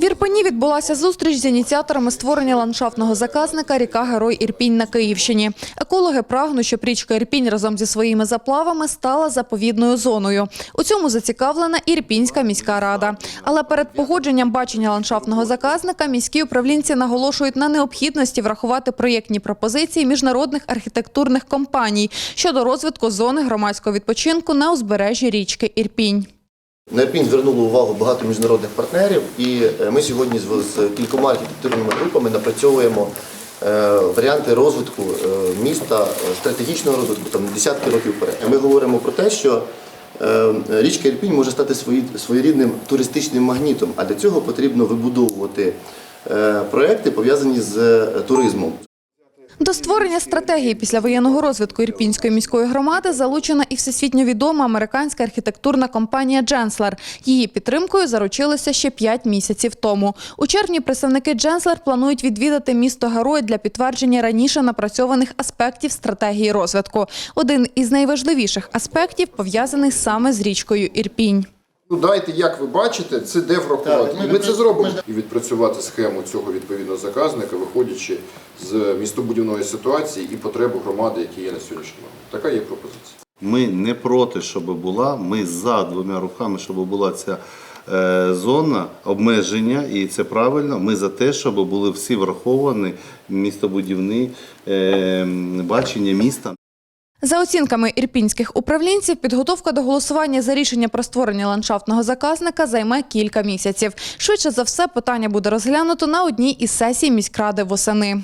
В Ірпені відбулася зустріч з ініціаторами створення ландшафтного заказника «Ріка Герой Ірпінь» на Київщині. Екологи прагнуть, щоб річка Ірпінь разом зі своїми заплавами стала заповідною зоною. У цьому зацікавлена Ірпінська міська рада. Але перед погодженням бачення ландшафтного заказника міські управлінці наголошують на необхідності врахувати проєктні пропозиції міжнародних архітектурних компаній щодо розвитку зони громадського відпочинку на узбережжі річки Ірпінь. На Ірпінь звернуло увагу багато міжнародних партнерів, і е, ми сьогодні з, кількома архітектурними групами напрацьовуємо е, варіанти розвитку е, міста, стратегічного розвитку там десятки років вперед. Ми говоримо про те, що річка Ірпінь може стати своєрідним туристичним магнітом, а для цього потрібно вибудовувати проекти, пов'язані з туризмом. До створення стратегії післявоєнного розвитку Ірпінської міської громади залучена і всесвітньо відома американська архітектурна компанія «Дженслер». Її підтримкою заручилися ще п'ять місяців тому. У червні представники «Дженслер» планують відвідати місто Герой для підтвердження раніше напрацьованих аспектів стратегії розвитку. Один із найважливіших аспектів пов'язаний саме з річкою Ірпінь. Ну, дайте, як ви бачите, це де врахувати. Так, І ми це зробимо. І відпрацювати схему цього відповідного заказника, виходячи з містобудівної ситуації і потреб громади, які є на сьогоднішній момент. Така є пропозиція. Ми не проти, щоб була. Ми за двома руками, щоб була ця е, зона обмеження, і це правильно. Ми за те, щоб були всі враховані містобудівні е, бачення міста. За оцінками ірпінських управлінців, підготовка до голосування за рішення про створення ландшафтного заказника займе кілька місяців. Швидше за все, питання буде розглянуто на одній із сесій міськради восени.